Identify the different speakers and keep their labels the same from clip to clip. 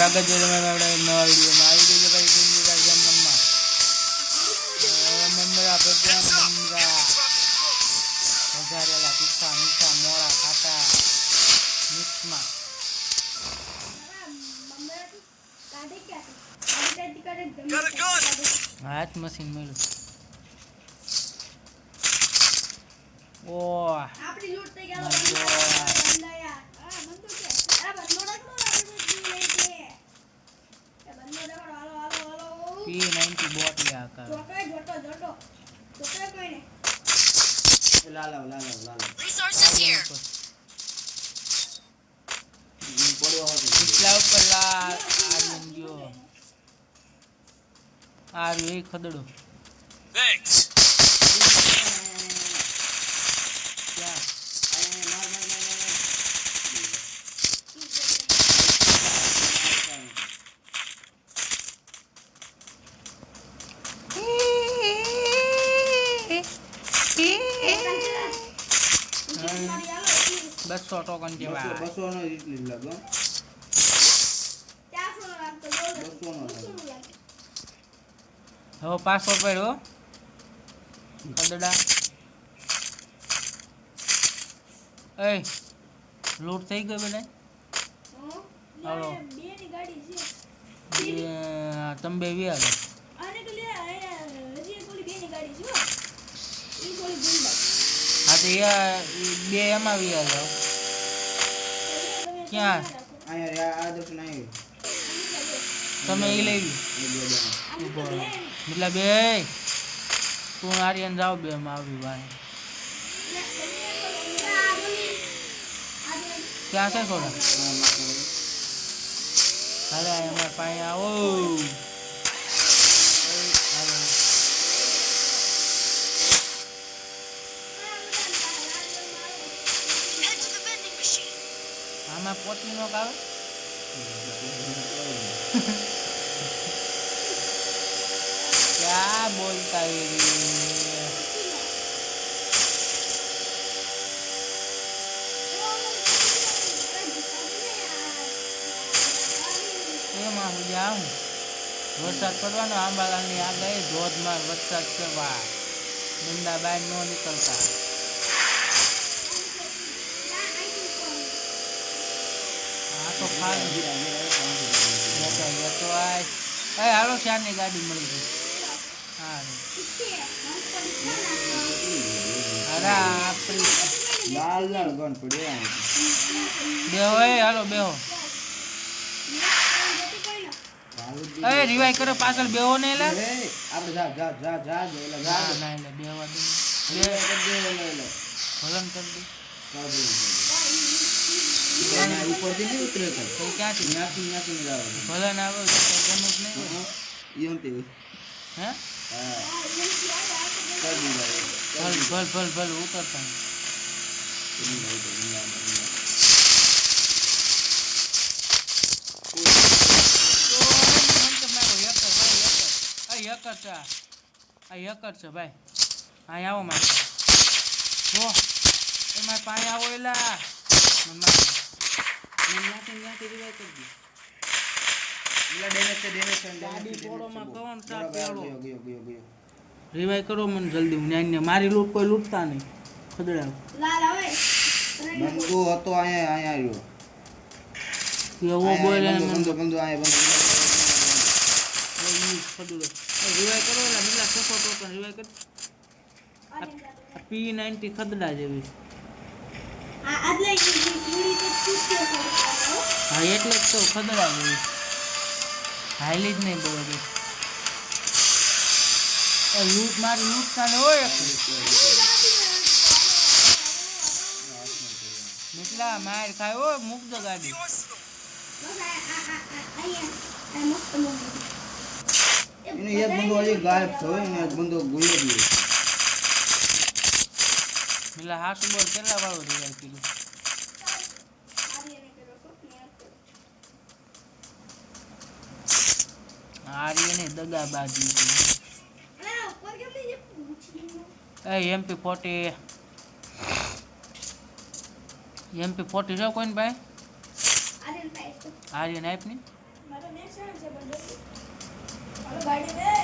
Speaker 1: સ્વાગત છે. તમારા આપણે નવા વિડીયોમાં આવી ગઈ છે ભાઈ. ગુંજીરા ગેમ છે મમ્મા મમરા ભગવાન મમરા. વઘારેલા તીખા મીઠા, મોળા, ખાટા મિક્સમાં હાથ મશીન મળ્યું. ઓહ.
Speaker 2: આપણી લૂંટ થઈ ગયા બંદો યાર આ બંદો કે આ બંદો રાખો આપણે જી લે છે એ બંદો રાખો હાલો હાલો હાલો
Speaker 1: પી નાઇન્ટી બોટ લે આકાર
Speaker 2: જોટો જોટો જોટો જોટો કોઈને?
Speaker 3: લાલાવ
Speaker 1: નીચલા ઉપર. લા ગયો. ખદડો.
Speaker 4: Thanks.
Speaker 1: ક્યાં
Speaker 3: આય માર માર માર માર
Speaker 2: મારી હાલો
Speaker 1: બસો ટોકન
Speaker 3: બસો
Speaker 1: જેવા
Speaker 3: બસો નો એટલી લાગો બસો નો
Speaker 2: બસો નો લાગે
Speaker 1: હવે પાસો પડ્યો. કદડા એ લૂંટ થઈ ગઈ બધા હાલો. તમે બે
Speaker 2: છે હો.
Speaker 1: તો બે એમાં વ્યા જાઓ ક્યાં? તમે એ લઈ લો મતલબ એ તું આર્યન જાઓ બે આવી ભાઈ. ક્યાં છે થોડા? અરે, અમારે પાસે આવો હાલો.
Speaker 4: Head to the vending machine.
Speaker 1: આમાં પોતી નો કાવે ક્યાં બોલતા એમાં હું જાઉં વરસાદ પડવાનો, આંબાલાલની આગળ ધોધમાર વરસાદ કરવા બંદા બહાર ન નીકળતા. આય એ હાલો ચારની ગાડી મળી ગઈ અરે. બેહો એ હાલો બેહો એ રિવાઈ કરો પાછળ બેહો ને એટલે
Speaker 3: આપણે એટલે જા
Speaker 1: ના એટલે બેહવા દે
Speaker 3: બે કરી દે એટલે એટલે
Speaker 1: ભલન કરી દે
Speaker 3: ચાલ દે એના ઉપરથી નહીં ઉતરે તો
Speaker 1: તો ક્યાંથી?
Speaker 3: ન્યાથી ન્યાથી ને ભલે
Speaker 1: ના આવે તો ગમે જ નહીં. હોય.
Speaker 3: હં, ઈ
Speaker 1: હે?
Speaker 3: હા. ભાઈ.
Speaker 1: ભલ ભલ ભલ ભલ ઉતરતા. એકર છે આ એકર છે ભાઈ. અહીં આવો મારે. જો મારે પાસે આવો એલા. મને
Speaker 3: ન્યાથી કરી દે.
Speaker 1: મને જલ્દી હું ન્યાય મારી લૂંટ કોઈ લૂંટતા નહીં. ખદડા
Speaker 2: લાલ
Speaker 3: હતો અહીંયા અહીંયા આવ્યો.
Speaker 1: એવો બોલે
Speaker 3: બંદો બંદો અહીંયા
Speaker 1: ખદડો રિવાઈ કરો એટલે મિલા ટોકન રિવાઈ કરો. પી નાઇન્ટી ખદડા જેવી. હા એટલે જ તો ખબર આવે હાઈલી જ નહીં બહુ એ લૂંટ મારી લૂટ ને હોય મિતલા માર ખાય હોય મૂક દો ગાડી.
Speaker 3: એનો એક બંદો હજી ગાયબ થયો ને એક બંદો ગુયો ગયો
Speaker 1: મિલા હાસુ બોલ કેટલા વાળો રિવાઈ કિલો
Speaker 2: આર્યને કર્યો સ્વપ્ને
Speaker 1: આર્યને દગા બાજી
Speaker 2: અને આ ઉપર કેમ કીધું? આર્યને પૂછીને
Speaker 1: એ એમપી ફોર્ટી એમપી ફોર્ટી છે કોઈને ભાઈ?
Speaker 2: આર્યન પાસે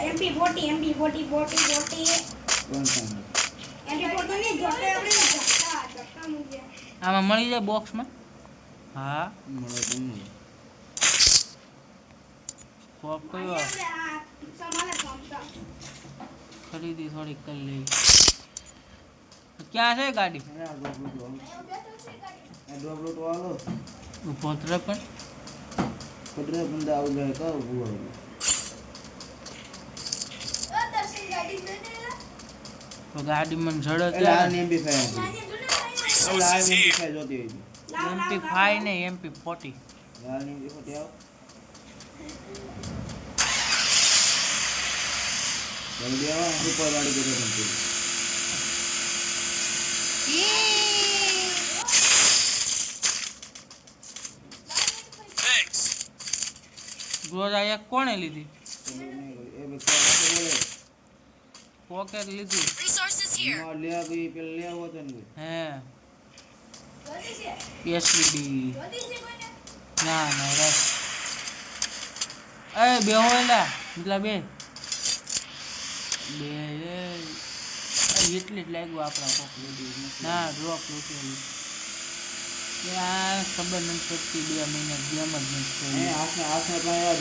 Speaker 2: MP forty MP forty forty forty
Speaker 1: આમાં મળી જાય બોક્સમાં? હા.
Speaker 3: મળે
Speaker 1: કોક કયો. ખરીદી થોડીક કરી લઈ ક્યાં છે ગાડી? ઊભો પણ.
Speaker 3: કટરે બંદા આવું જાય કહું ભૂવા
Speaker 2: ઓ, દર્શન ગાડી બેઠેલા.
Speaker 1: તો ગાડીમાં ઝડપ
Speaker 3: એટલે આ એમપી ફાઈવ આ એમપી જોતી હોય
Speaker 1: એમપી ફાઈવ ને એમપી ફોર્ટી
Speaker 3: લાલ એમપી ફોટી આવો. જલ્દી આવો સુપર ગાડી કે તમે
Speaker 4: Thanks.
Speaker 1: આ એક કોણે લીધી? પોકેટ લીધી. હે.
Speaker 2: કોઈને?
Speaker 1: ના ના રસ. એ બે હોયલા મતલબ બે. બે એ. એટલી જ લાગ્યું આપણા કોક ના રોક લૂટેલું. ખબર નથી પડતી બે મહિના ગેમ જ નથી
Speaker 3: એ
Speaker 1: થઈ
Speaker 3: હાથને હાથને પણ યાદ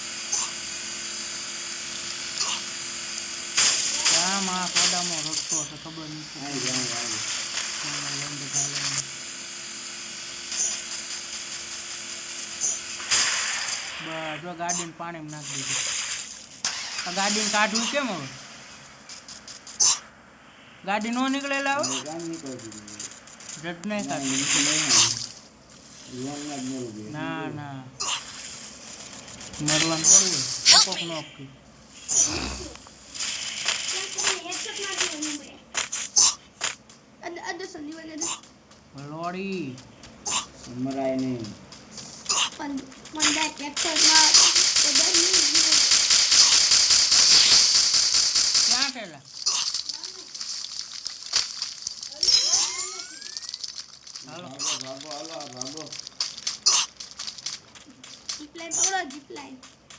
Speaker 1: લંડ ગાળામાં. બસ જો ગાડીને પાણીમાં નાખી દીધું. આ ગાડીને કાઢવું કેમ હવે? ગાડી નો નીકળેલા હવે
Speaker 3: હવે કામ નહીં.
Speaker 1: કાઢી
Speaker 3: ના.
Speaker 1: ના મરવાનું પડવું હોય કોક નો આપી. લોડી
Speaker 3: મરાય નહીં.
Speaker 1: ક્યાં થયેલા હાલો.
Speaker 3: ભાગો ભાગો હાલો ભાગો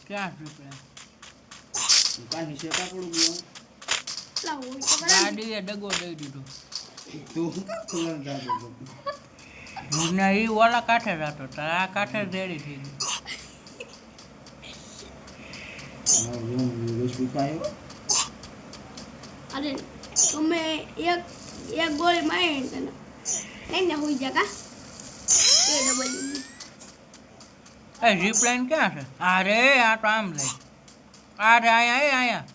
Speaker 1: ક્યાં નીકળ્યા
Speaker 3: દુકાન નીચે કાપડું ગયું.
Speaker 1: ગાડીએ ડગો દઈ દીધો.
Speaker 3: તું કાં ખુલ્લા જાતો હતો?
Speaker 1: હું એ ઓલા કાંઠે જતો તો આ કાંઠે રેડી થઈ ગયું
Speaker 3: આ રૂમ વિવેશ પીપાયો
Speaker 2: અરે તમે એક એક ગોળી મારી તને નહીં ને હોઈ જા કા? એ ડબલ
Speaker 1: એ જીપલાઈન ક્યાં છે? અરે આ તો આમ લઈ અરે અહીંયા એ અહીંયા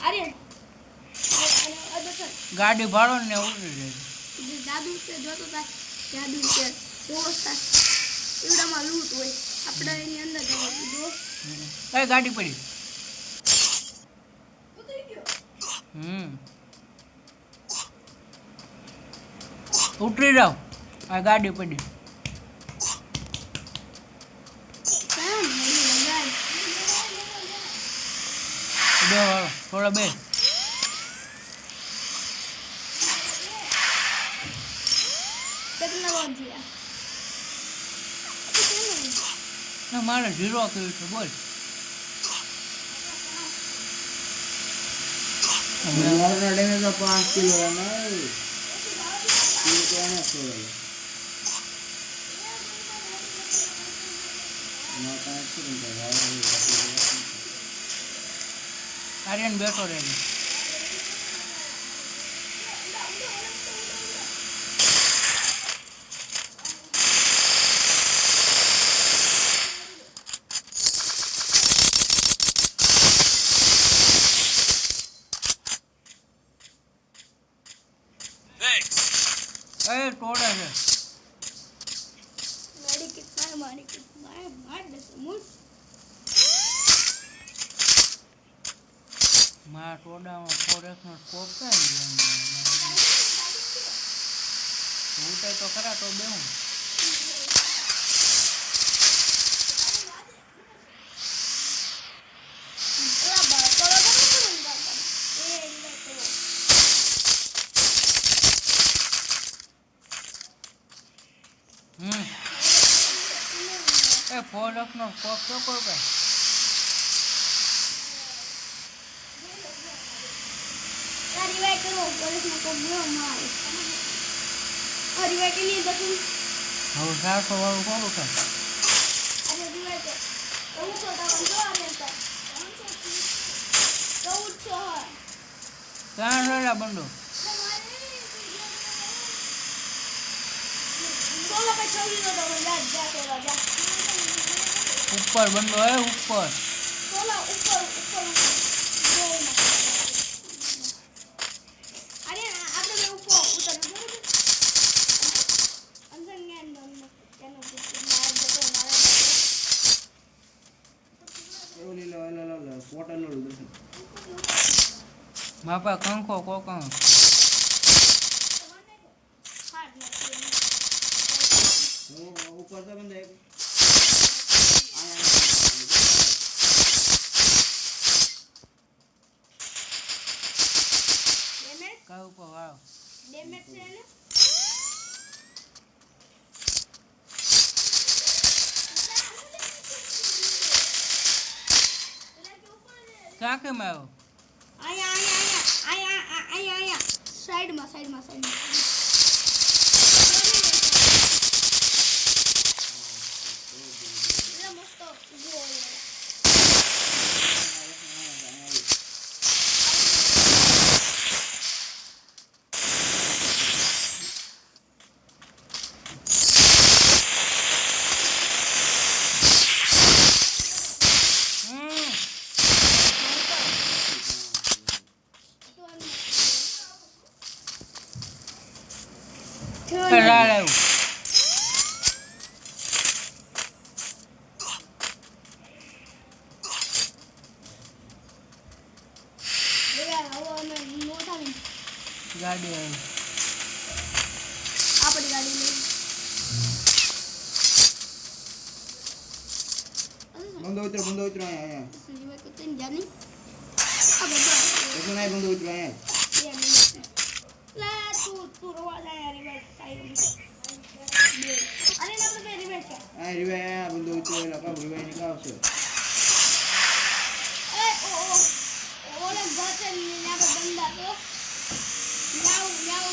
Speaker 2: અરે અરે અદસર
Speaker 1: ગાડી ભાડો ને ઉતરી જાય
Speaker 2: જે જાદુ છે જોતો તા જાદુ છે એવડામાં લૂંટ હોય. આપણે એની અંદર જવા દીધો
Speaker 1: ગાડી પડી.
Speaker 2: ઉતરી ગયો
Speaker 1: હમ. ઉતરી જાઓ. આ ગાડી પડી. બે વાળો થોડા બે. ના મારે ઝીરો કર્યું છે બોલ.
Speaker 3: પાંચ કિલો આર્યન તીર તો એને જ છોડેલો એમાં કાંઈ શું નહીં થાય, વાળ વાળી વાપરી દેવા.
Speaker 1: આર્યન બેઠો રહે
Speaker 4: Thanks.
Speaker 1: એ ટોળે છે.
Speaker 2: મારી કે માર મારી કે માર માર દેશે
Speaker 1: મારા. ટોડામાં ફોરેસ્ટનો સ્કોપ છે ને ઉઠે તો ખરા તો બેહું
Speaker 2: ઓલા બાળકો લોકો શું કરતા એ એટલે તો
Speaker 1: હમ એ કોપ તો કોઈ
Speaker 2: ભાઈ રિવાઇવ કરો મારે. આ રિવાઇવ કે નહીં દતું
Speaker 1: હવે સાતસો વાળું કોનું છે
Speaker 2: અરે હું છો તો જો આને તો. ચૌદ છો
Speaker 1: ત્યાં રહેલા બંડો.
Speaker 2: સોલો પે છોડી દો તો જા
Speaker 1: હે ઉપર
Speaker 2: સોલો ઉપર ઉપર જો અરે આપણે બે ઉપર ઉતર અંદર જ્ઞાન દોન તેનો મારે જતો મારે
Speaker 3: એવું લીલો ઓલો ઓલો ઓલો પોટલ ઓલું દર્શન
Speaker 1: માપા કંખો કોકણ
Speaker 2: હાથ નથી
Speaker 3: હું ઉપર તો બંધ
Speaker 1: ક્યાં કેમ આવ્યો
Speaker 2: આયા આયા આયા આયા આયા આયા સાઈડમાં સાઈડમાં સાઈડમાં
Speaker 1: ગાડી આવી
Speaker 2: આપણી ગાડી લઈ
Speaker 3: બંધો ઉતરો બંધો ઉતરો અહીંયા અહીંયા
Speaker 2: સિવાય કઈ તને જાની આ બધા
Speaker 3: કશું નહીં બંધો ઉતરો અહીંયા
Speaker 2: બે મિનિટ લા તું તું રવા જાય યાર રિવાઇવ સાઈડ બે અરે ના આપણે બે રિવાઇવ છે
Speaker 3: આ રીવાય અહીંયા બંધો ઉતરો એટલે કામ રીવાય નીકળાવશે
Speaker 2: એ ઓ ઓ ઓલે ગચન ને આપણે બંદા તો જાવ જાવ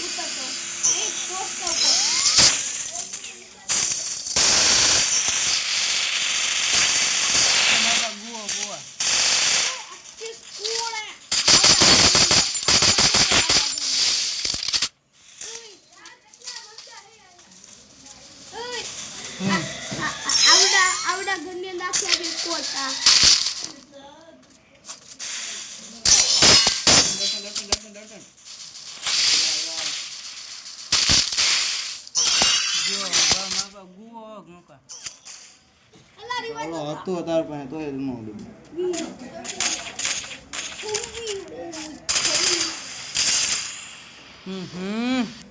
Speaker 2: ઉતરતો એ પોસ્ટ ઉપર
Speaker 1: માપા ગુવો ગુવા
Speaker 2: આખી સ્કૂલ આવડા આવડા ઘરની અંદર આખી આખી કોટા
Speaker 3: દર્શન દર્શન દર્શન દર્શન
Speaker 1: જો બા માપા ગુવો નોકા
Speaker 2: અલા રિવાજ
Speaker 3: ઓલો હતો તાર પાસે તોય ન લીધું
Speaker 1: હમ હમ